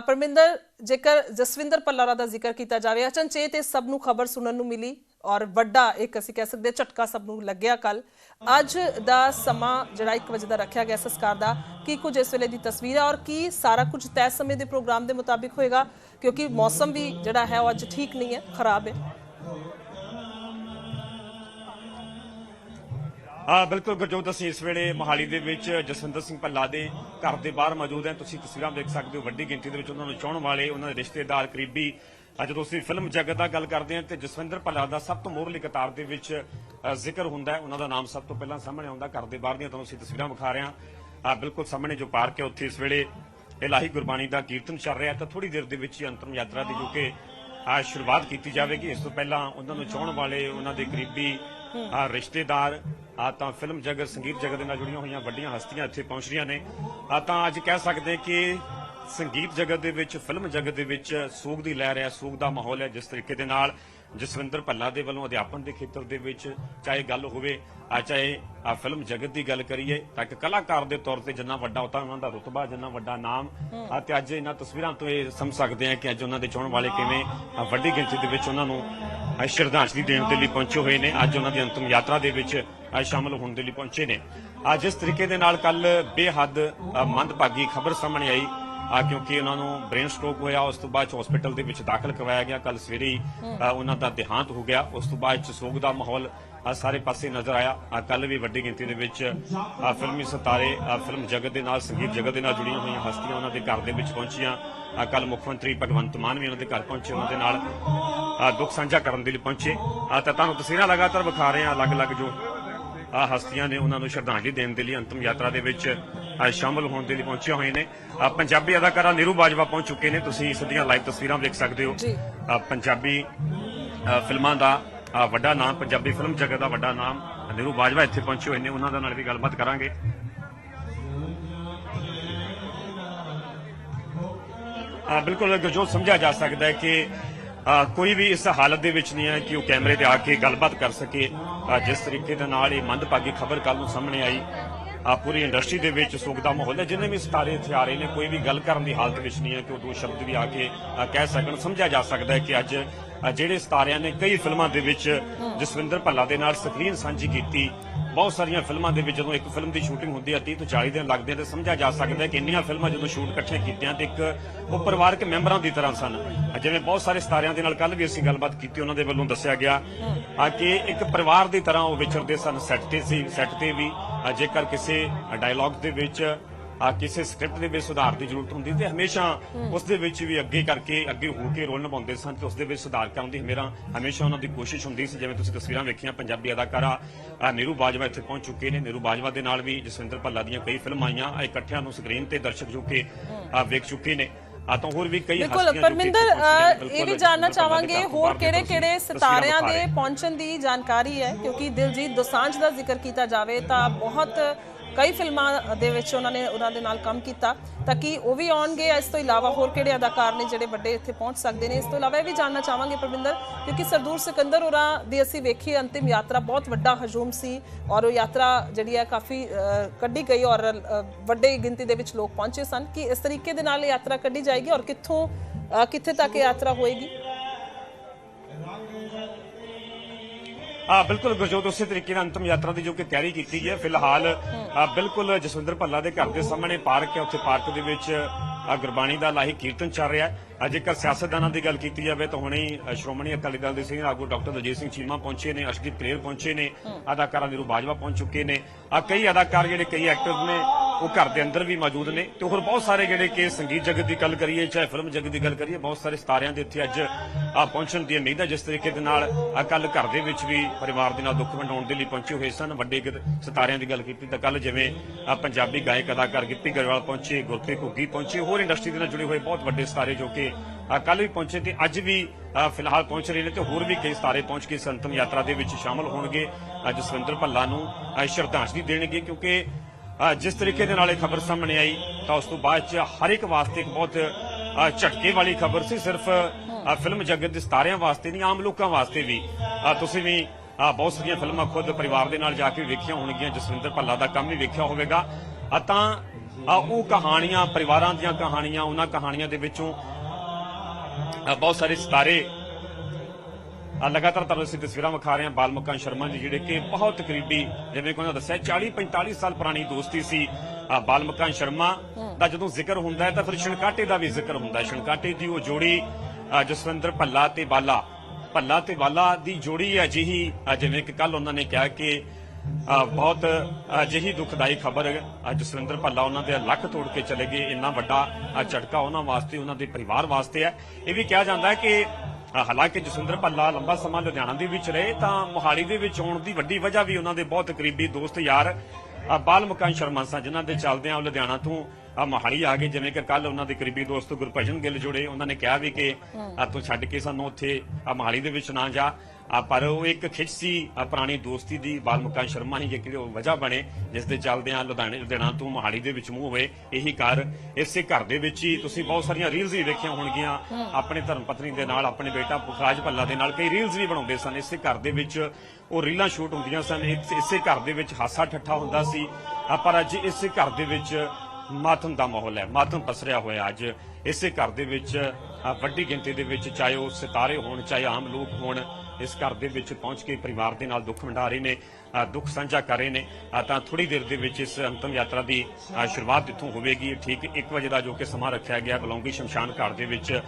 ਪਰਮਿੰਦਰ, ਜੇਕਰ ਜਸਵਿੰਦਰ ਪੱਲਾਰਾ ਦਾ ਜ਼ਿਕਰ ਕੀਤਾ ਜਾਵੇ, ਅਚਨਚੇਤ ਇਹ ਸਭ ਨੂੰ ਖਬਰ ਸੁਣਨ ਨੂੰ ਮਿਲੀ ਔਰ ਵੱਡਾ ਇੱਕ ਅਸੀਂ ਕਹਿ ਸਕਦੇ ਝਟਕਾ ਸਭ ਨੂੰ ਲੱਗਿਆ ਕੱਲ ਅੱਜ ਦਾ ਸਮਾਂ ਜਿਹੜਾ 1 ਵਜੇ ਦਾ ਰੱਖਿਆ ਗਿਆ ਸੰਸਕਾਰ ਦਾ, ਕੀ ਕੁਝ ਇਸ ਵੇਲੇ ਦੀ ਤਸਵੀਰ ਹੈ ਔਰ ਕੀ ਸਾਰਾ ਕੁਝ ਤੈਅ ਸਮੇਂ ਦੇ ਪ੍ਰੋਗਰਾਮ ਦੇ ਮੁਤਾਬਿਕ ਹੋਏਗਾ? ਕਿਉਂਕਿ ਮੌਸਮ ਵੀ ਜਿਹੜਾ ਹੈ ਉਹ ਅੱਜ ਠੀਕ ਨਹੀਂ ਹੈ, ਖਰਾਬ ਹੈ। ਆ ਬਿਲਕੁਲ ਗੁਰਜੋਤ, ਅਸੀਂ ਇਸ ਵੇਲੇ ਮੋਹਾਲੀ ਦੇ ਵਿੱਚ ਜਸਵਿੰਦਰ ਸਿੰਘ ਭੱਲਾ ਦੇ ਘਰ ਦੇ ਬਾਹਰ ਮੌਜੂਦ ਹਾਂ। ਤੁਸੀਂ ਤਸਵੀਰਾਂ ਦੇਖ ਸਕਦੇ ਹੋ, ਵੱਡੀ ਗਿਣਤੀ ਦੇ ਵਿੱਚ ਉਹਨਾਂ ਨੂੰ ਚਾਹਣ ਵਾਲੇ, ਉਹਨਾਂ ਦੇ ਰਿਸ਼ਤੇਦਾਰ ਕਰੀਬੀ। ਅੱਜ ਜਦੋਂ ਅਸੀਂ ਫਿਲਮ ਜਗਤ ਦਾ ਗੱਲ ਕਰਦੇ ਹਾਂ ਤੇ ਜਸਵਿੰਦਰ ਭੱਲਾ ਦਾ ਸਭ ਤੋਂ ਮੋਹਰਲੀ ਕਤਾਰ ਦੇ ਵਿੱਚ ਜ਼ਿਕਰ ਹੁੰਦਾ ਉਹਨਾਂ ਦਾ ਨਾਮ ਸਭ ਤੋਂ ਪਹਿਲਾਂ ਸਾਹਮਣੇ ਆਉਂਦਾ, ਘਰ ਦੇ ਬਾਹਰ ਦੀਆਂ ਤੁਹਾਨੂੰ ਅਸੀਂ ਤਸਵੀਰਾਂ ਵਿਖਾ ਰਹੇ ਹਾਂ। ਆ ਬਿਲਕੁਲ ਸਾਹਮਣੇ ਜੋ ਪਾਰਕ ਹੈ, ਉੱਥੇ ਇਸ ਵੇਲੇ ਇਲਾਹੀ ਗੁਰਬਾਣੀ ਦਾ ਕੀਰਤਨ ਚੱਲ ਰਿਹਾ ਤਾਂ ਥੋੜੀ ਦੇਰ ਦੇ ਵਿੱਚ ਹੀ ਅੰਤਰਮ ਯਾਤਰਾ ਦੀ ਜੋ ਕਿ ਆ ਸ਼ੁਰੂਆਤ ਕੀਤੀ ਜਾਵੇਗੀ। ਇਸ ਤੋਂ ਪਹਿਲਾਂ ਉਹਨਾਂ ਨੂੰ ਚਾਹਣ ਵਾਲੇ, ਉਹਨਾਂ ਦੇ ਕਰੀਬੀ ਆ ਰਿਸ਼ਤੇਦਾਰ, ਆ ਤਾਂ ਫਿਲਮ ਜਗਤ, ਸੰਗੀਤ ਜਗਤ ਦੇ ਨਾਲ ਜੁੜੀਆਂ ਹੋਈਆਂ ਵੱਡੀਆਂ ਹਸਤੀਆਂ ਇੱਥੇ ਪਹੁੰਚ ਰਹੀਆਂ ਨੇ। ਆ ਤਾਂ ਅੱਜ ਕਹਿ ਸਕਦੇ ਕਿ ਸੰਗੀਤ ਜਗਤ ਦੇ ਵਿੱਚ, ਫਿਲਮ ਜਗਤ ਦੇ ਵਿੱਚ ਸੋਗ ਦੀ ਲਹਿਰ ਹੈ, ਸੋਗ ਦਾ ਮਾਹੌਲ ਹੈ ਜਿਸ ਤਰੀਕੇ ਦੇ ਨਾਲ। ਜਸਵਿੰਦਰ ਭੱਲਾ ਦੇ ਵੱਲੋਂ ਅਧਿਆਪਨ ਦੇ ਖੇਤਰ ਦੇ ਵਿੱਚ ਚਾਹੇ ਗੱਲ ਹੋਵੇ, ਆ ਚਾਹੇ ਆ ਫਿਲਮ ਜਗਤ ਦੀ ਗੱਲ ਕਰੀਏ, ਤਾਂ ਇੱਕ ਕਲਾਕਾਰ ਦੇ ਤੌਰ ਤੇ ਜਿੰਨਾ ਵੱਡਾ ਹੁੰਦਾ ਉਹਨਾਂ ਦਾ ਰੁਤਬਾ, ਜਿੰਨਾ ਵੱਡਾ ਨਾਮ, ਆ ਤੇ ਅੱਜ ਇਹਨਾਂ ਤਸਵੀਰਾਂ ਤੋਂ ਇਹ ਸਮਝ ਸਕਦੇ ਆ ਕਿ ਅੱਜ ਉਹਨਾਂ ਦੇ ਚੋਣ ਵਾਲੇ ਕਿਵੇਂ ਵੱਡੀ ਗਿਣਤੀ ਦੇ ਵਿੱਚ ਉਹਨਾਂ ਨੂੰ ਸ਼ਰਧਾਂਜਲੀ ਦੇਣ ਦੇ ਲਈ ਪਹੁੰਚੇ ਹੋਏ ਨੇ। ਅੱਜ ਉਹਨਾਂ ਦੀ ਅੰਤਮ ਯਾਤਰਾ ਦੇ ਵਿੱਚ ਆ ਸ਼ਾਮਲ ਹੋਣ ਦੇ ਲਈ ਪਹੁੰਚੇ ਨੇ। ਅੱਜ ਜਿਸ ਤਰੀਕੇ ਦੇ ਨਾਲ ਕੱਲ ਬੇਹੱਦ ਮੰਦਭਾਗੀ ਖਬਰ ਸਾਹਮਣੇ ਆਈ। ਆ ਕਿਉਂਕਿ ਉਹਨਾਂ ਨੂੰ ਬ੍ਰੇਨ ਸਟ੍ਰੋਕ ਹੋਇਆ ਉਸ ਤੋਂ ਬਾਅਦ ਹਸਪੀਟਲ ਦੇ ਵਿੱਚ ਦਾਖਲ ਕਰਵਾਇਆ ਗਿਆ। ਕੱਲ ਸਵੇਰੇ ਹੀ ਉਹਨਾਂ ਦਾ ਦੇਹਾਂਤ ਹੋ ਗਿਆ। ਉਸ ਤੋਂ ਬਾਅਦ ਸੋਗ ਦਾ ਮਾਹੌਲ ਸਾਰੇ ਪਾਸੇ ਨਜ਼ਰ ਆਇਆ। ਆ ਕੱਲ ਵੀ ਵੱਡੀ ਗਿਣਤੀ ਦੇ ਵਿੱਚ ਆ ਫਿਲਮੀ ਸਿਤਾਰੇ ਆ ਫਿਲਮ ਜਗਤ ਦੇ ਨਾਲ ਸੰਗੀਤ ਜਗਤ ਦੇ ਨਾਲ ਜੁੜੀਆਂ ਹੋਈਆਂ ਹਸਤੀਆਂ ਉਹਨਾਂ ਦੇ ਘਰ ਦੇ ਵਿੱਚ ਪਹੁੰਚੀਆਂ। ਆ ਕੱਲ ਮੁੱਖ ਮੰਤਰੀ ਭਗਵੰਤ ਮਾਨ ਵੀ ਉਹਨਾਂ ਦੇ ਘਰ ਪਹੁੰਚੇ ਉਹਨਾਂ ਦੇ ਨਾਲ ਆ ਦੁੱਖ ਸਾਂਝਾ ਕਰਨ ਦੇ ਲਈ ਪਹੁੰਚੇ। ਆ ਤਾਂ ਤੁਹਾਨੂੰ ਤਸਵੀਰਾਂ ਲਗਾਤਾਰ ਵਿਖਾ ਰਹੇ ਆ ਅਲੱਗ-ਅਲੱਗ ਜੋ ਆ ਹਸਤੀਆਂ ਨੇ ਉਹਨਾਂ ਨੂੰ ਸ਼ਰਧਾਂਜਲੀ ਦੇਣ ਦੇ ਲਈ ਅੰਤਮ ਯਾਤਰਾ ਦੇ ਵਿੱਚ ਸ਼ਾਮਲ ਹੋਣ ਦੇ ਲਈ ਪਹੁੰਚੇ ਹੋਏ ਨੇ। ਪੰਜਾਬੀ ਅਦਾਕਾਰਾ ਨੀਰੂ ਬਾਜਵਾ ਪਹੁੰਚ ਚੁੱਕੇ ਨੇ। ਤੁਸੀਂ ਸਿੱਧੀਆਂ ਲਾਈਵ ਤਸਵੀਰਾਂ ਦੇਖ ਸਕਦੇ ਹੋ। ਜੀ। ਪੰਜਾਬੀ ਫਿਲਮਾਂ ਦਾ ਵੱਡਾ ਨਾਮ ਪੰਜਾਬੀ ਫਿਲਮ ਜਗਤ ਦਾ ਵੱਡਾ ਨਾਮ ਨੀਰੂ ਬਾਜਵਾ ਇੱਥੇ ਪਹੁੰਚੇ ਹੋਏ ਨੇ। ਉਹਨਾਂ ਦੇ ਨਾਲ ਵੀ ਗੱਲਬਾਤ ਕਰਾਂਗੇ। ਆ ਬਿਲਕੁਲ ਗੁਰਜੋਤ ਸਮਝਿਆ ਜਾ ਸਕਦਾ ਹੈ ਕਿ ਕੋਈ ਵੀ ਇਸ ਹਾਲਤ ਦੇ ਵਿੱਚ ਨਹੀਂ ਹੈ ਕਿ ਉਹ ਕੈਮਰੇ ਤੇ ਆ ਕੇ ਗੱਲਬਾਤ ਕਰ ਸਕੇ। ਜਿਸ ਤਰੀਕੇ ਦੇ ਨਾਲ ਇਹ ਮੰਦਭਾਗੀ ਖਬਰ ਕੱਲ ਨੂੰ ਸਾਹਮਣੇ ਆਈ। ਆ ਪੂਰੀ ਇੰਡਸਟਰੀ ਦੇ ਵਿੱਚ ਸੋਗ ਦਾ ਮਾਹੌਲ ਹੈ, ਜਿੰਨੇ ਵੀ ਸਿਤਾਰੇ ਇੱਥੇ ਆ ਰਹੇ ਨੇ, ਕੋਈ ਵੀ ਗੱਲ ਕਰਨ ਦੀ ਹਾਲਤ ਵਿੱਚ ਨਹੀਂ ਹੈ ਕਿ ਉਹ ਦੋ ਸ਼ਬਦ ਵੀ ਆ ਕੇ ਕਹਿ ਸਕਣ, ਸਮਝਿਆ ਜਾ ਸਕਦਾ ਹੈ ਕਿ ਅੱਜ ਜਿਹੜੇ ਸਿਤਾਰਿਆਂ ਨੇ ਕਈ ਫਿਲਮਾਂ ਦੇ ਵਿੱਚ ਜਸਵਿੰਦਰ ਭੱਲਾ ਦੇ ਨਾਲ ਸਕਰੀਨ ਸਾਂਝੀ ਕੀਤੀ। ਬਹੁਤ ਸਾਰੀਆਂ ਫਿਲਮਾਂ ਦੇ ਵਿੱਚ ਜਦੋਂ ਇੱਕ ਫਿਲਮ ਦੀ ਸ਼ੂਟਿੰਗ ਹੁੰਦੀ ਹੈ 30 ਤੋਂ 40 ਦਿਨ ਲੱਗਦੇ ਆ ਤੇ ਸਮਝਿਆ ਜਾ ਸਕਦਾ ਹੈ ਕਿ ਇੰਨੀਆਂ ਫਿਲਮਾਂ ਜਦੋਂ ਸ਼ੂਟ ਇਕੱਠੇ ਕੀਤੀਆਂ ਤੇ ਇੱਕ ਉਹ ਪਰਿਵਾਰਕ ਮੈਂਬਰਾਂ ਦੀ ਤਰ੍ਹਾਂ ਸਨ। ਜਿਵੇਂ ਬਹੁਤ ਸਾਰੇ ਸਿਤਾਰਿਆਂ ਦੇ ਨਾਲ ਕੱਲ ਵੀ ਅਸੀਂ ਗੱਲਬਾਤ ਕੀਤੀ, ਉਹਨਾਂ ਦੇ ਵੱਲੋਂ ਦੱਸਿਆ ਗਿਆ ਆ ਕਿ ਇੱਕ ਪਰਿਵਾਰ ਦੀ ਤਰ੍ਹਾਂ ਉਹ ਵਿਚਰਦੇ ਸਨ। ਸੈੱਟ ਤੇ ਸੀ, ਸੈੱਟ ਤੇ ਵੀ। ਜੇਕਰ ਕਿਸੇ ਡਾਇਲੌਗ ਦੇ ਵਿੱਚ ਆ ਕਿਸੇ ਸਕ੍ਰਿਪਟ ਦੇ ਵਿੱਚ ਸੁਧਾਰ ਦੀ ਜ਼ਰੂਰਤ ਹੁੰਦੀ ਤੇ ਹਮੇਸ਼ਾ ਉਸ ਦੇ ਵਿੱਚ ਵੀ ਅੱਗੇ ਕਰਕੇ ਅੱਗੇ ਹੋ ਕੇ ਰੋਲ ਨਿਭਾਉਂਦੇ ਸਨ ਤੇ ਉਸ ਦੇ ਵਿੱਚ ਸੁਧਾਰ ਕਰਨ ਦੀ ਹਮੇਸ਼ਾ ਹਮੇਸ਼ਾ ਉਹਨਾਂ ਦੀ ਕੋਸ਼ਿਸ਼ ਹੁੰਦੀ ਸੀ। ਜਿਵੇਂ ਤੁਸੀਂ ਤਸਵੀਰਾਂ ਵੇਖੀਆਂ ਪੰਜਾਬੀ ਅਦਾਕਾਰਾ ਨੀਰੂ ਬਾਜਵਾ ਇੱਥੇ ਪਹੁੰਚ ਚੁੱਕੇ ਨੇ। ਨੀਰੂ ਬਾਜਵਾ ਦੇ ਨਾਲ ਵੀ ਜਸਵਿੰਦਰ ਭੱਲਾ ਦੀਆਂ ਕਈ ਫਿਲਮਾਂ ਆਈਆਂ। ਆ ਇਕੱਠਿਆਂ ਨੂੰ ਸਕਰੀਨ ਤੇ ਦਰਸ਼ਕ ਜੋ ਕਿ ਵੇਖ ਚੁੱਕੇ ਨੇ। ਆ ਤਾਂ ਹੋਰ ਵੀ ਕਈ ਬਿਲਕੁਲ ਪਰਮਿੰਦਰ ਇਹ ਵੀ ਜਾਨਣਾ ਚਾਹਾਂਗੇ ਹੋਰ ਕਿਹੜੇ ਕਿਹੜੇ ਸਿਤਾਰਿਆਂ ਦੇ। ਪਹੁੰਚਣ ਦੀ ਜਾਣਕਾਰੀ ਹੈ? ਕਿਉਂਕਿ ਦਿਲਜੀਤ ਦੋਸਾਂਝ ਦਾ ਜ਼ਿਕਰ ਕੀਤਾ ਜਾਵੇ ਤਾਂ ਬਹੁਤ ਕਈ ਫਿਲਮਾਂ ਦੇ ਵਿੱਚ ਉਹਨਾਂ ਨੇ ਉਹਨਾਂ ਦੇ ਨਾਲ ਕੰਮ ਕੀਤਾ ਤਾਂ ਕਿ ਉਹ ਵੀ ਆਉਣਗੇ। ਇਸ ਤੋਂ ਇਲਾਵਾ ਹੋਰ ਕਿਹੜੇ ਅਦਾਕਾਰ ਨੇ ਜਿਹੜੇ ਵੱਡੇ ਇੱਥੇ ਪਹੁੰਚ ਸਕਦੇ ਨੇ? ਇਸ ਤੋਂ ਇਲਾਵਾ ਇਹ ਵੀ ਜਾਣਨਾ ਚਾਹਾਂਗੇ ਪਰਵਿੰਦਰ ਕਿਉਂਕਿ ਸਰਦੂਰ ਸਿਕੰਦਰ ਹੋਰਾਂ ਦੀ ਅਸੀਂ ਵੇਖੀ ਅੰਤਿਮ ਯਾਤਰਾ ਬਹੁਤ ਵੱਡਾ ਹਜੂਮ ਸੀ ਔਰ ਉਹ ਯਾਤਰਾ ਜਿਹੜੀ ਹੈ ਕਾਫੀ ਕੱਢੀ ਗਈ ਔਰ ਅ, ਵੱਡੇ ਗਿਣਤੀ ਦੇ ਵਿੱਚ ਲੋਕ ਪਹੁੰਚੇ ਸਨ ਕਿ ਇਸ ਤਰੀਕੇ ਦੇ ਨਾਲ ਇਹ ਯਾਤਰਾ ਕੱਢੀ ਜਾਏਗੀ ਔਰ ਕਿੱਥੋਂ ਕਿੱਥੇ ਤੱਕ ਇਹ ਯਾਤਰਾ ਹੋਏਗੀ? ਆ ਬਿਲਕੁਲ ਗੁਰਜੋਤ ਉਸੇ ਤਰੀਕੇ ਨਾਲ ਅੰਤਮ ਯਾਤਰਾ ਦੀ ਜੋ ਕਿ ਤਿਆਰੀ ਕੀਤੀ ਹੈ ਫਿਲਹਾਲ ਬਿਲਕੁਲ ਜਸਵਿੰਦਰ ਭੱਲਾ ਦੇ ਘਰ ਦੇ ਸਾਹਮਣੇ ਪਾਰਕ ਹੈ ਉੱਥੇ ਪਾਰਕ ਦੇ ਵਿੱਚ ਆ, ਗੁਰਬਾਣੀ ਦਾ ਲਾਹੀ ਕੀਰਤਨ ਚੱਲ ਰਿਹਾ ਹੈ। ਜੇਕਰ ਸਿਆਸਤਦਾਨਾਂ ਦੀ ਗੱਲ ਕੀਤੀ ਜਾਵੇ ਤਾਂ ਹੁਣੇ ਸ਼੍ਰੋਮਣੀ ਅਕਾਲੀ ਦਲ ਦੇ ਸੀਨੀਅਰ ਆਗੂ ਡਾਕਟਰ ਦਲਜੀਤ ਸਿੰਘ ਚੀਮਾ ਪਹੁੰਚੇ ਨੇ ਅਸ਼ਦੀਪ ਕਲੇਰ ਪਹੁੰਚੇ ਨੇ ਅਦਾਕਾਰਾ ਨੀਰੂ ਬਾਜਵਾ ਪਹੁੰਚ ਚੁੱਕੇ ਨੇ। ਆ ਕਈ ਅਦਾਕਾਰ ਜਿਹੜੇ ਕਈ ਐਕਟਰ ਨੇ ਉਹ ਘਰ ਦੇ ਅੰਦਰ ਵੀ ਮੌਜੂਦ ਨੇ ਤੇ ਹੋਰ ਬਹੁਤ ਸਾਰੇ ਜਿਹੜੇ ਕਿ ਸੰਗੀਤ ਜਗਤ ਦੀ ਗੱਲ ਕਰੀਏ, ਚਾਹੇ ਫਿਲਮ ਜਗਤ ਦੀ ਗੱਲ ਕਰੀਏ, ਬਹੁਤ ਸਾਰੇ ਸਿਤਾਰਿਆਂ ਦੇ ਇੱਥੇ ਅੱਜ ਆ ਪਹੁੰਚਣ ਦੀ ਉਮੀਦ ਹੈ, ਜਿਸ ਤਰੀਕੇ ਦੇ ਨਾਲ ਕੱਲ ਘਰ ਦੇ ਵਿੱਚ ਵੀ ਪਰਿਵਾਰ ਦੇ ਨਾਲ ਦੁੱਖ ਵੰਡਾਉਣ ਦੇ ਲਈ ਪਹੁੰਚੇ ਹੋਏ ਸਨ, ਵੱਡੇ ਗਿ- ਸਿਤਾਰਿਆਂ ਦੀ ਗੱਲ ਕੀਤੀ ਤਾਂ ਕੱਲ ਜਿਵੇਂ ਪੰਜਾਬੀ ਗਾਇਕ ਅਦਾਕਾਰ ਗਿੱਪੀ ਗਰੇਵਾਲ ਪਹੁੰਚੇ ਗੁਰਪ੍ਰੀਤ ਘੁੱਗੀ ਪਹੁੰਚੇ, ਹੋਰ ਇੰਡਸਟਰੀ ਦੇ ਨਾਲ ਜੁੜੇ ਹੋਏ ਬਹੁਤ ਵੱਡੇ ਸਿਤਾਰੇ ਜੋ ਕਿ ਆ ਕੱਲ ਵੀ ਪਹੁੰਚੇ ਤੇ ਅੱਜ ਵੀ ਫਿਲਹਾਲ ਪਹੁੰਚ ਰਹੇ ਨੇ ਤੇ ਹੋਰ ਵੀ ਕਈ ਸਿਤਾਰੇ ਪਹੁੰਚ ਕੇ ਸੰਤਮ ਯਾਤਰਾ ਦੇ ਵਿੱਚ ਸ਼ਾਮਲ ਹੋਣਗੇ। ਅੱਜ ਜਸਵਿੰਦਰ ਭੱਲਾ ਨੂੰ ਸ਼ਰਧਾਂਜਲੀ ਦੇਣਗੇ ਕਿਉਂਕਿ ਜਿਸ ਤਰੀਕੇ ਦੇ ਨਾਲ ਇਹ ਖਬਰ ਸਾਹਮਣੇ ਆਈ, ਤਾਂ ਉਸ ਤੋਂ ਬਾਅਦ ਚ ਹਰ ਇੱਕ ਵਾਸਤੇ ਇੱਕ ਬਹੁਤ ਝਟਕੇ ਵਾਲੀ ਖਬਰ ਸੀ, ਸਿਰਫ ਫਿਲਮ ਜਗਤ ਦੇ ਸਿਤਾਰਿਆਂ ਵਾਸਤੇ ਨਹੀਂ, ਆਮ ਲੋਕਾਂ ਵਾਸਤੇ ਵੀ। ਤੁਸੀਂ ਵੀ ਬਹੁਤ ਸਾਰੀਆਂ ਫਿਲਮਾਂ ਖੁਦ ਪਰਿਵਾਰ ਦੇ ਨਾਲ ਜਾ ਕੇ ਵੇਖੀਆਂ ਹੋਣਗੀਆਂ, ਜਸਵਿੰਦਰ ਭੱਲਾ ਦਾ ਕੰਮ ਵੀ ਵੇਖਿਆ ਹੋਵੇਗਾ। ਤਾਂ ਉਹ ਕਹਾਣੀਆਂ, ਪਰਿਵਾਰਾਂ ਦੀਆਂ ਕਹਾਣੀਆਂ, ਉਹਨਾਂ ਕਹਾਣੀਆਂ ਦੇ ਵਿੱਚੋਂ ਬਹੁਤ ਸਾਰੇ ਸਿਤਾਰੇ ਲਗਾਤਾਰ ਤੁਹਾਨੂੰ ਅਸੀਂ ਤਸਵੀਰਾਂ ਵਿਖਾ ਰਹੇ ਹਾਂ ਬਾਲਮੁਕਾਂ ਸ਼ਰਮਾ ਜੀ ਜਿਹੜੇ ਕਿ ਬਹੁਤ ਕਰੀਬੀ ਜਿਵੇਂ ਕਿ ਉਹਨਾਂ ਦੱਸਿਆ 40 45 ਸਾਲ ਪੁਰਾਣੀ ਦੋਸਤੀ ਸੀ ਆ ਸ਼ਰਮਾ ਦਾ। ਜਦੋਂ ਜ਼ਿਕਰ ਹੁੰਦਾ ਹੈ ਤਾਂ ਫਿਰ ਛਣਕਾਟੇ ਦਾ ਵੀ ਜ਼ਿਕਰ ਹੁੰਦਾ ਹੈ। ਛਣਕਾਟੇ ਦੀ ਉਹ ਜੋੜੀ ਜਸਵਿੰਦਰ ਭੱਲਾ ਤੇ ਬਾਲਾ। ਭੱਲਾ ਤੇ ਬਾਲਾ ਦੀ ਜੋੜੀ ਅਜਿਹੀ ਆ, ਜਿਵੇਂ ਕਿ ਕੱਲ ਉਹਨਾਂ ਨੇ ਕਿਹਾ ਕਿ ਬਹੁਤ ਅਜਿਹੀ ਦੁਖਦਾਈ ਖਬਰ ਜਸਵਿੰਦਰ ਭੱਲਾ ਉਹਨਾਂ ਦੇ ਲੱਕ ਤੋੜ ਕੇ ਚਲੇ ਗਏ। ਇੰਨਾ ਵੱਡਾ ਝਟਕਾ ਉਹਨਾਂ ਵਾਸਤੇ ਉਹਨਾਂ ਦੇ ਪਰਿਵਾਰ ਵਾਸਤੇ ਹੈ। ਇਹ ਵੀ ਕਿਹਾ ਜਾਂਦਾ ਹੈ ਕਿ ਹਾਲਾਂਕਿ ਜਸਵਿੰਦਰ ਭੱਲਾ ਲੰਬਾ ਸਮਾਂ ਲੁਧਿਆਣਾ ਦੇ ਵਿੱਚ ਰਹੇ ਤਾਂ ਮੋਹਾਲੀ ਦੇ ਵਿੱਚ ਆਉਣ ਦੀ ਵੱਡੀ ਵਜ੍ਹਾ ਵੀ ਉਹਨਾਂ ਦੇ ਬਹੁਤ ਕਰੀਬੀ ਦੋਸਤ ਯਾਰ ਅ, ਬਾਲ ਮੁਕਾਨ ਸ਼ਰਮਾ ਸਨ ਜਿਨ੍ਹਾਂ ਦੇ ਚੱਲਦਿਆਂ ਉਹ ਲੁਧਿਆਣਾ ਤੋਂ ਅ, ਮੋਹਾਲੀ ਆ ਗਏ। ਜਿਵੇਂ ਕਿ ਕੱਲ ਉਹਨਾਂ ਦੇ ਕਰੀਬੀ ਦੋਸਤ ਗੁਰਭਜਨ ਗਿੱਲ ਜੁੜੇ ਉਹਨਾਂ ਨੇ ਕਿਹਾ ਵੀ ਕਿ ਤੂੰ ਛੱਡ ਕੇ ਸਾਨੂੰ ਉੱਥੇ ਅ, ਮੋਹਾਲੀ ਦੇ ਵਿੱਚ ਨਾ ਜਾ। ਅ, ਪਰ ਉਹ ਇੱਕ ਖਿੱਚ ਸੀ ਅ, ਪੁਰਾਣੀ ਦੋਸਤੀ ਦੀ ਬਾਲ ਮੁਕਾਨ ਸ਼ਰਮਾ ਹੀ ਜਿਹੜੀ ਉਹ ਵਜ੍ਹਾ ਬਣੇ ਜਿਸ ਦੇ ਚੱਲਦਿਆਂ ਲੁਧਿਆਣੇ ਲੁਧਿਆਣਾ ਤੋਂ ਮੋਹਾਲੀ ਦੇ ਵਿੱਚ ਮੂੰਹ ਹੋਏ। ਇਹੀ ਘਰ ਇਸੇ ਘਰ ਦੇ ਵਿੱਚ ਹੀ ਤੁਸੀਂ ਬਹੁਤ ਸਾਰੀਆਂ ਰੀਲਸ ਵੀ ਵੇਖੀਆਂ ਹੋਣਗੀਆਂ। ਆਪਣੇ ਧਰਮ ਪਤਨੀ ਦੇ ਨਾਲ ਆਪਣੇ ਬੇਟਾ ਪੁਖਰਾਜ ਭੱਲਾ ਦੇ ਨਾਲ ਕਈ ਰੀਲਸ ਵੀ ਬਣਾਉਂਦੇ ਸਨ। ਇਸੇ ਘਰ ਦੇ ਵਿੱਚ ਉਹ ਰੀਲਾਂ ਸ਼ੂਟ ਹੁੰਦੀਆਂ ਸਨ। ਇਸ- ਘਰ ਦੇ ਵਿੱਚ ਹਾਸਾ ਠੱਠਾ ਹੁੰਦਾ ਸੀ। ਪਰ ਅੱਜ ਇਸੇ ਘਰ ਦੇ ਵਿੱਚ ਮਾਤਮ ਦਾ ਮਾਹੌਲ ਹੈ। ਮਾਤਮ ਪਸਰਿਆ ਹੋਇਆ ਅੱਜ। ਇਸੇ ਘਰ ਦੇ ਵਿੱਚ ਵੱਡੀ ਗਿਣਤੀ ਦੇ ਵਿੱਚ ਚਾਹੇ ਉਹ ਸਿਤਾਰੇ ਹੋਣ, ਚਾਹੇ ਆਮ ਲੋਕ ਹੋਣ, ਇਸ ਘਰ ਦੇ ਵਿੱਚ ਪਹੁੰਚ ਕੇ ਪਰਿਵਾਰ ਦੇ ਨਾਲ ਦੁੱਖ ਵੰਡਾ ਰਹੇ ਨੇ ਦੁੱਖ ਸਾਂਝਾ ਕਰ ਰਹੇ ਨੇ। ਤਾਂ ਥੋੜੀ ਦੇਰ ਦੇ ਵਿੱਚ ਇਸ ਅੰਤਮ ਯਾਤਰਾ ਦੀ ਸ਼ੁਰੂਆਤ ਇੱਥੋਂ ਹੋਵੇਗੀ। ਠੀਕ 1 ਵਜੇ ਦਾ ਜੋ ਕਿ ਸਮਾਂ ਰੱਖਿਆ ਗਿਆ ਬਲੌਂਗੀ ਸ਼ਮਸ਼ਾਨ ਘਾਟ ਦੇ ਵਿੱਚ।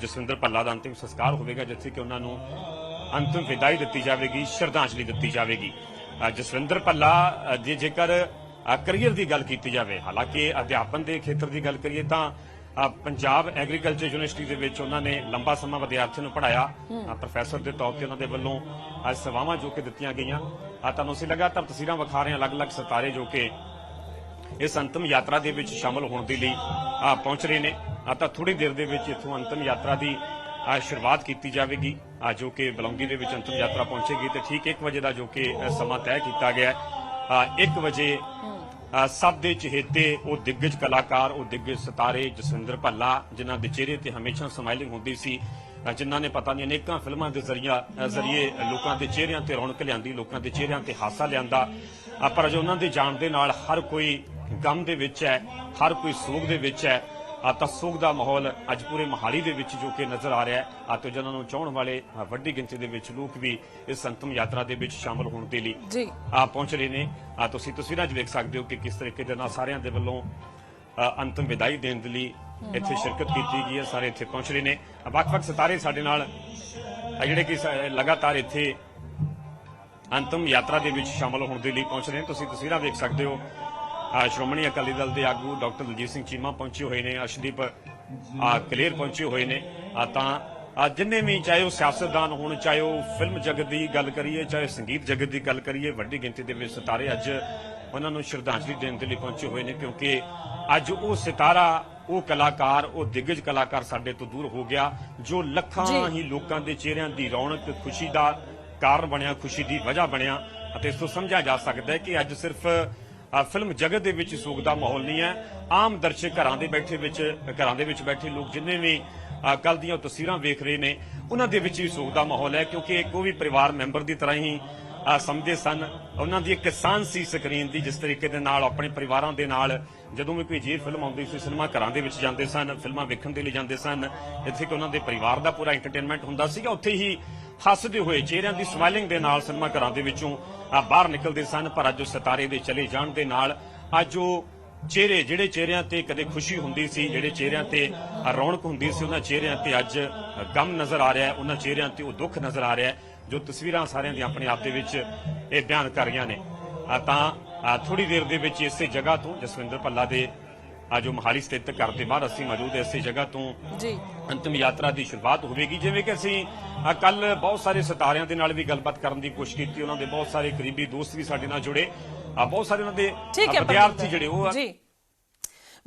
ਜਸਵਿੰਦਰ ਭੱਲਾ ਦਾ ਅੰਤਿਮ ਸੰਸਕਾਰ ਹੋਵੇਗਾ, ਜਿੱਥੇ ਕਿ ਉਹਨਾਂ ਨੂੰ ਅੰਤਿਮ ਵਿਦਾਈ ਦਿੱਤੀ ਜਾਵੇਗੀ, ਸ਼ਰਧਾਂਜਲੀ ਦਿੱਤੀ ਜਾਵੇਗੀ। ਜਸਵਿੰਦਰ ਭੱਲਾ ਜੇ ਜੇਕਰ ਕਰੀਅਰ ਦੀ ਗੱਲ ਕੀਤੀ ਜਾਵੇ। ਹਾਲਾਂਕਿ ਅਧਿਆਪਨ ਦੇ ਖੇਤਰ ਦੀ ਗੱਲ ਕਰੀਏ ਤਾਂ ਪੰਜਾਬ ਐਗਰੀਕਲਚਰ ਯੂਨੀਵਰਸਿਟੀ ਦੇ ਵਿੱਚ ਉਹਨਾਂ ਨੇ ਲੰਬਾ ਸਮਾਂ ਵਿਦਿਆਰਥੀਆਂ ਨੂੰ ਪੜਾਇਆ ਪ੍ਰੋਫੈਸਰ ਦੇ ਤੌਰ ਤੇ ਉਹਨਾਂ ਦੇ ਵੱਲੋਂ ਅੱਜ ਸੇਵਾਵਾਂ ਜੋ ਕਿ ਦਿੱਤੀਆਂ ਗਈਆਂ। ਆ ਤੁਹਾਨੂੰ ਅਸੀਂ ਲਗਾਤਾਰ ਤਸਵੀਰਾਂ ਵਿਖਾ ਰਹੇ ਹਾਂ, ਅਲੱਗ-ਅਲੱਗ ਸਿਤਾਰੇ ਜੋ ਕਿ ਇਸ ਅੰਤਮ ਯਾਤਰਾ ਦੇ ਵਿੱਚ ਸ਼ਾਮਲ ਹੋਣ ਦੇ ਲਈ ਆ ਪਹੁੰਚ ਰਹੇ ਨੇ। ਆ ਤਾਂ ਥੋੜੀ ਦੇਰ ਦੇ ਵਿੱਚ ਇਥੋਂ ਅੰਤਮ ਯਾਤਰਾ ਦੀ ਆ ਸ਼ੁਰੂਆਤ ਕੀਤੀ ਜਾਵੇਗੀ। ਆ ਜੋ ਕਿ ਬਲੌਂਗੀ ਦੇ ਵਿੱਚ ਅੰਤਮ ਯਾਤਰਾ ਪਹੁੰਚੇਗੀ ਤੇ ਠੀਕ 1 ਵਜੇ ਦਾ ਜੋ ਕਿ ਸਮਾਂ ਤੈਅ ਕੀਤਾ ਗਿਆ ਹੈ। 1 ਵਜੇ ਸਭ ਦੇ ਚਹੇਤੇ ਉਹ ਦਿੱਗਜ ਕਲਾਕਾਰ ਉਹ ਦਿੱਗਜ ਸਿਤਾਰੇ ਜਸਵਿੰਦਰ ਭੱਲਾ ਜਿਨ੍ਹਾਂ ਦੇ ਚਿਹਰੇ ਤੇ ਹਮੇਸ਼ਾ ਸਮਾਈਲਿੰਗ ਹੁੰਦੀ ਸੀ ਜਿਨ੍ਹਾਂ ਨੇ ਪਤਾ ਨਹੀਂ ਅਨੇਕਾਂ ਫਿਲਮਾਂ ਦੇ ਜ਼ਰੀਆ ਜ਼ਰੀਏ ਲੋਕਾਂ ਦੇ ਚਿਹਰਿਆਂ ਤੇ ਰੌਣਕ ਲਿਆਂਦੀ ਲੋਕਾਂ ਦੇ ਚਿਹਰਿਆਂ ਤੇ ਹਾਸਾ ਲਿਆਂਦਾ। ਪਰ ਜੋ ਉਹਨਾਂ ਦੇ ਜਾਣ ਦੇ ਨਾਲ ਹਰ ਕੋਈ ਗਮ ਦੇ ਵਿੱਚ ਹੈ ਹਰ ਕੋਈ ਸੋਗ ਦੇ ਵਿੱਚ ਹੈ। ਆ ਤਾਂ ਸੋਗ ਦਾ ਮਾਹੌਲ ਅੱਜ ਪੂਰੇ ਮਹਾਲੀ ਦੇ ਵਿੱਚ ਜੋ ਕਿ ਨਜ਼ਰ ਆ ਰਿਹਾ ਹੈ। ਆ ਤੇ ਜਿਹਨਾਂ ਨੂੰ ਚਾਹਣ ਵਾਲੇ ਵੱਡੀ ਗਿਣਤੀ ਦੇ ਵਿੱਚ ਲੋਕ ਵੀ ਇਸ ਅੰਤਮ ਯਾਤਰਾ ਦੇ ਵਿੱਚ ਸ਼ਾਮਲ ਹੋਣ ਦੇ ਲਈ ਜੀ। ਆ ਪਹੁੰਚ ਰਹੇ ਨੇ। ਆ ਤੁਸੀਂ ਤਸਵੀਰਾਂ 'ਚ ਵੇਖ ਸਕਦੇ ਹੋ ਕਿ ਕਿਸ ਤਰੀਕੇ ਦੇ ਨਾਲ ਸਾਰਿਆਂ ਦੇ ਵੱਲੋਂ ਅੰਤਮ ਵਿਦਾਈ ਦੇਣ ਦੇ ਲਈ ਇੱਥੇ ਸ਼ਿਰਕਤ ਕੀਤੀ ਗਈ ਹੈ। ਸਾਰੇ ਇੱਥੇ ਪਹੁੰਚ ਰਹੇ ਨੇ। ਵੱਖ-ਵੱਖ ਸਿਤਾਰੇ ਸਾਡੇ ਨਾਲ ਆ ਜਿਹੜੇ ਕਿ ਲਗਾਤਾਰ ਇੱਥੇ ਅੰਤਮ ਯਾਤਰਾ ਦੇ ਵਿੱਚ ਸ਼ਾਮਲ ਹੋਣ ਦੇ ਲਈ ਪਹੁੰਚ ਰਹੇ ਨੇ। ਤੁਸੀਂ ਤਸਵੀਰਾਂ ਵੇਖ ਸਕਦੇ ਹੋ ਸ਼੍ਰੋਮਣੀ ਅਕਾਲੀ ਦਲ ਦੇ ਆਗੂ ਡਾਕਟਰ ਦਲਜੀਤ ਸਿੰਘ ਚੀਮਾ ਪਹੁੰਚੇ ਹੋਏ ਨੇ ਅਰਸ਼ਦੀਪ ਆ ਕਲੇਰ ਪਹੁੰਚੇ ਹੋਏ ਨੇ ਆ ਤਾਂ ਆ ਜਿੰਨੇ ਵੀ ਚਾਹੇ ਉਹ ਸਿਆਸਤਦਾਨ ਹੋਣ ਚਾਹੇ ਉਹ ਫਿਲਮ ਜਗਤ ਦੀ ਗੱਲ ਕਰੀਏ ਚਾਹੇ ਸੰਗੀਤ ਜਗਤ ਦੀ ਗੱਲ ਕਰੀਏ ਵੱਡੀ ਗਿਣਤੀ ਦੇ ਵਿੱਚ ਸਿਤਾਰੇ ਅੱਜ ਉਹਨਾਂ ਨੂੰ ਸ਼ਰਧਾਂਜਲੀ ਦੇਣ ਦੇ ਲਈ ਪਹੁੰਚੇ ਹੋਏ ਨੇ ਕਿਉਂਕਿ ਅੱਜ ਉਹ ਸਿਤਾਰਾ ਉਹ ਕਲਾਕਾਰ ਉਹ ਦਿੱਗਜ ਕਲਾਕਾਰ ਸਾਡੇ ਤੋਂ ਦੂਰ ਹੋ ਗਿਆ ਜੋ ਲੱਖਾਂ। ਹੀ ਲੋਕਾਂ ਦੇ ਚਿਹਰਿਆਂ ਦੀ ਰੌਣਕ ਖੁਸ਼ੀ ਦਾ ਕਾਰਨ ਬਣਿਆ ਖੁਸ਼ੀ ਦੀ ਵਜ੍ਹਾ ਬਣਿਆ ਅਤੇ ਇਸ ਤੋਂ ਸਮਝਿਆ ਜਾ ਸਕਦਾ ਹੈ ਕਿ ਅੱਜ ਸਿਰਫ ਫਿਲਮ ਜਗਤ ਦੇ ਵਿੱਚ ਸੋਗ ਦਾ ਮਾਹੌਲ ਨਹੀਂ ਹੈ। ਆਮ ਦਰਸ਼ਕ ਘਰਾਂ ਦੇ ਬੈਠੇ ਵਿੱਚ, ਘਰਾਂ ਦੇ ਵਿੱਚ ਬੈਠੇ ਲੋਕ ਜਿੰਨੇ ਵੀ ਕੱਲ ਦੀਆਂ ਤਸਵੀਰਾਂ ਵੇਖ ਰਹੇ ਨੇ, ਉਹਨਾਂ ਦੇ ਵਿੱਚ ਵੀ ਸੋਗ ਦਾ ਮਾਹੌਲ ਹੈ ਕਿਉਂਕਿ ਇੱਕ ਉਹ ਵੀ ਪਰਿਵਾਰ ਮੈਂਬਰ ਦੀ ਤਰ੍ਹਾਂ ਹੀ ਸਮਝਦੇ ਸਨ। ਉਹਨਾਂ ਦੀ ਇੱਕ ਕਿਸਾਨ ਸੀ ਸਕਰੀਨ ਦੀ, ਜਿਸ ਤਰੀਕੇ ਦੇ ਨਾਲ ਆਪਣੇ ਪਰਿਵਾਰਾਂ ਦੇ ਨਾਲ ਜਦੋਂ ਵੀ ਕੋਈ ਜੇ ਫਿਲਮ ਆਉਂਦੀ ਸੀ, ਸਿਨੇਮਾ ਘਰਾਂ ਦੇ ਵਿੱਚ ਜਾਂਦੇ ਸਨ, ਫਿਲਮਾਂ ਵੇਖਣ ਦੇ ਲਈ ਜਾਂਦੇ ਸਨ। ਇੱਥੇ ਕਿ ਉਹਨਾਂ ਦੇ ਪਰਿਵਾਰ ਦਾ ਪੂਰਾ ਐਂਟਰਟੇਨਮੈਂਟ ਹੁੰਦਾ ਸੀਗਾ। ਉੱਥੇ ਹੀ ਹੱਸਦੇ ਹੋਏ ਚਿਹਰਿਆਂ ਦੀ ਸਮਾਈਲਿੰਗ ਦੇ ਨਾਲ ਸਿਨੇਮਾ ਘਰਾਂ ਦੇ ਵਿੱਚੋਂ ਬਾਹਰ ਨਿਕਲਦੇ ਸਨ, ਪਰ ਅੱਜ ਉਹ ਸਿਤਾਰੇ ਦੇ ਚਲੇ ਜਾਣ ਦੇ ਨਾਲ ਅੱਜ ਉਹ ਚਿਹਰੇ, ਜਿਹੜੇ ਚਿਹਰਿਆਂ ਤੇ ਕਦੇ ਖੁਸ਼ੀ ਹੁੰਦੀ ਸੀ, ਜਿਹੜੇ ਚਿਹਰਿਆਂ ਤੇ ਰੌਣਕ ਹੁੰਦੀ ਸੀ, ਉਹਨਾਂ ਚਿਹਰਿਆਂ ਤੇ ਅੱਜ ਗਮ ਨਜ਼ਰ ਆ ਰਿਹਾ ਹੈ, ਉਹਨਾਂ ਚਿਹਰਿਆਂ ਤੇ ਉਹ ਦੁੱਖ ਨਜ਼ਰ ਆ ਰਿਹਾ ਹੈ, ਜੋ ਤਸਵੀਰਾਂ ਸਾਰਿਆਂ ਦੀਆਂ ਆਪਣੇ ਆਪ ਦੇ ਵਿੱਚ ਇਹ ਬਿਆਨ ਕਰ ਰਹੀਆਂ ਨੇ। ਤਾਂ ਥੋੜੀ ਦੇਰ ਦੇ ਵਿੱਚ ਇਸੇ ਜਗ੍ਹਾ ਤੋਂ ਜਸਵਿੰਦਰ ਭੱਲਾ ਦੇ ਜੋ ਮਹਾਲੀ ਸਥਿਤ ਘਰ ਦੇ ਬਾਹਰ ਅਸੀਂ ਮੌਜੂਦ ਇਸੇ ਜਗ੍ਹਾ ਤੋਂ ਜੀ। ਅੰਤਮ ਯਾਤਰਾ ਦੀ ਸ਼ੁਰੂਆਤ ਹੋਵੇਗੀ। ਜਿਵੇਂ ਕਿ ਅਸੀਂ ਕੱਲ ਬਹੁਤ ਸਾਰੇ ਸਿਤਾਰਿਆਂ ਦੇ ਨਾਲ ਵੀ ਗੱਲਬਾਤ ਕਰਨ ਦੀ ਕੋਸ਼ਿਸ਼ ਕੀਤੀ ਉਹਨਾਂ ਦੇ ਬਹੁਤ ਸਾਰੇ ਕਰੀਬੀ ਦੋਸਤ ਵੀ ਸਾਡੇ ਨਾਲ ਜੁੜੇ। ਆ ਬਹੁਤ ਸਾਰੇ ਉਹਨਾਂ ਦੇ ਵਿਦਿਆਰਥੀ। ਜਿਹੜੇ ਉਹ ਜੀ।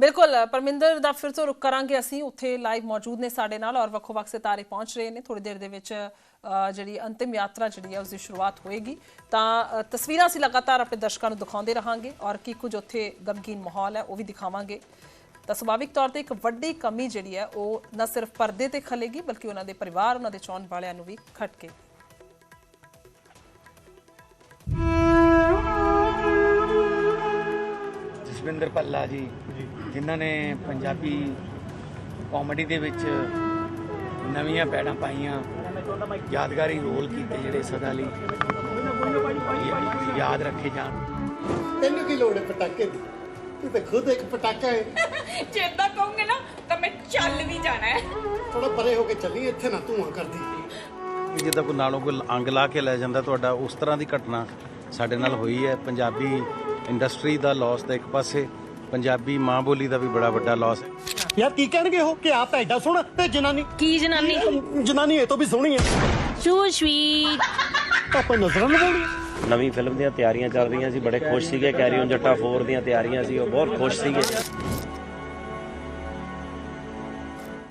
ਬਿਲਕੁਲ ਪਰਮਿੰਦਰ ਦਾ ਫਿਰ ਤੋਂ ਰੁਕ ਕਰਾਂਗੇ ਅਸੀਂ। ਉੱਥੇ ਲਾਈਵ ਮੌਜੂਦ ਨੇ ਸਾਡੇ ਨਾਲ ਔਰ ਵੱਖੋ ਵੱਖ ਸਿਤਾਰੇ ਪਹੁੰਚ ਰਹੇ ਨੇ। ਥੋੜੀ ਦੇਰ ਦੇ ਵਿੱਚ ਜਿਹੜੀ ਅੰਤਿਮ ਯਾਤਰਾ ਜਿਹੜੀ ਹੈ ਉਸ ਦੀ ਸ਼ੁਰੂਆਤ ਹੋਏਗੀ। ਤਾਂ ਤਸਵੀਰਾਂ ਅਸੀਂ ਲਗਾਤਾਰ ਆਪਣੇ ਦਰਸ਼ਕਾਂ ਨੂੰ ਦਿਖਾਉਂਦੇ ਰਹਾਂਗੇ ਔਰ ਕੀ ਕੁਝ ਉੱਥੇ ਗਮਗੀਨ ਮਾਹੌਲ ਹੈ ਉਹ ਵੀ ਦਿਖਾਵਾਂਗੇ। ਤਾਂ ਸੁਭਾਵਿਕ ਤੌਰ ਤੇ ਇੱਕ ਵੱਡੀ ਕਮੀ ਜਿਹੜੀ ਹੈ ਉਹ ਨਾ ਸਿਰਫ ਪਰਦੇ ਤੇ ਖਲੇਗੀ ਬਲਕਿ ਉਹਨਾਂ ਦੇ ਪਰਿਵਾਰ ਉਹਨਾਂ ਦੇ ਚਾਹਣ ਵਾਲਿਆਂ ਨੂੰ ਵੀ ਖਟਕੇ। ਜਸਵਿੰਦਰ ਭੱਲਾ ਜੀ। ਜਿਨ੍ਹਾਂ ਨੇ ਪੰਜਾਬੀ ਕਾਮੇਡੀ ਦੇ ਵਿੱਚ ਨਵੀਆਂ ਪੈੜਾਂ ਪਾਈਆਂ ਯਾਦਗਾਰੀ ਰੋਲ ਕੀਤੇ ਜਿਹੜੇ ਸਦਾ ਲਈ ਯਾਦ ਰੱਖੇ ਜਾਣ। ਤੈਨੂੰ ਕੀ ਲੋੜ ਹੈ ਪਟਾਕੇ ਦੀ? ਤੂੰ ਤਾਂ ਖੁਦ ਇੱਕ ਪਟਾਕਾ ਹੈ। ਜੇ ਏਦਾਂ ਕਹੋਗੇ ਨਾ ਤਾਂ ਮੈਂ ਚੱਲ ਵੀ ਜਾਣਾ ਹੈ। ਥੋੜਾ ਪਰੇ ਹੋ ਕੇ ਚੱਲੀ ਇੱਥੇ ਨਾ ਧੂਆਂ ਕਰਦੀ। ਜਿੱਦਾਂ ਕੋਈ ਨਾਲੋਂ ਕੋਈ ਅੰਗ ਲਾ ਕੇ ਲੈ ਜਾਂਦਾ ਤੁਹਾਡਾ ਉਸ ਤਰ੍ਹਾਂ ਦੀ ਘਟਨਾ ਸਾਡੇ ਨਾਲ ਹੋਈ ਹੈ। ਪੰਜਾਬੀ ਇੰਡਸਟਰੀ ਦਾ ਲਾਸ ਤਾਂ ਇੱਕ ਪਾਸੇ ਪੰਜਾਬੀ ਮਾਂ ਬੋਲੀ ਦਾ ਵੀ ਬੜਾ ਵੱਡਾ ਲਾਸ ਹੈ। ਯਾਰ ਕੀ ਕਹਿਣਗੇ ਉਹ? ਕਿ ਆਪ ਐਡਾ ਸੋਹਣਾ ਤੇ ਜਨਾਨੀ ਕੀ ਜਨਾਨੀ? ਜਨਾਨੀ ਇਹ ਤੋਂ ਵੀ ਸੋਹਣੀ ਹੈ। ਸੋ ਸਵੀਟ ਆਪਾਂ ਨਜ਼ਰਾਂ ਲਗਾਉਣੀ ਨਵੀਂ ਫਿਲਮ ਦੀਆਂ ਤਿਆਰੀਆਂ ਚੱਲ ਰਹੀਆਂ ਸੀ ਬੜੇ ਖੁਸ਼ ਸੀਗੇ ਕੈਰੀ ਔਨ ਜੱਟਾ 4 ਦੀਆਂ ਤਿਆਰੀਆਂ ਸੀ ਉਹ ਬਹੁਤ ਖੁਸ਼ ਸੀਗੇ।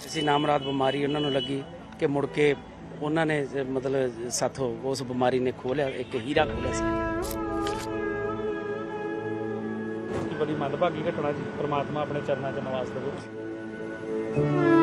ਸੀ ਨਾਮਰਾਦ ਬਿਮਾਰੀ ਉਹਨਾਂ ਨੂੰ ਲੱਗੀ ਕਿ ਮੁੜ ਕੇ ਉਹਨਾਂ ਨੇ ਮਤਲਬ ਸਾਥੋਂ ਉਸ ਬਿਮਾਰੀ ਨੇ ਖੋਲਿਆ ਇੱਕ ਹੀਰਾ ਖੋਲਿਆ ਸੀ। ਮੰਦਭਾਗੀ ਘਟਨਾ ਜੀ ਪ੍ਰਮਾਤਮਾ ਆਪਣੇ ਚਰਨਾਂ 'ਚ ਨਿਵਾਸ ਦੇਵੇ।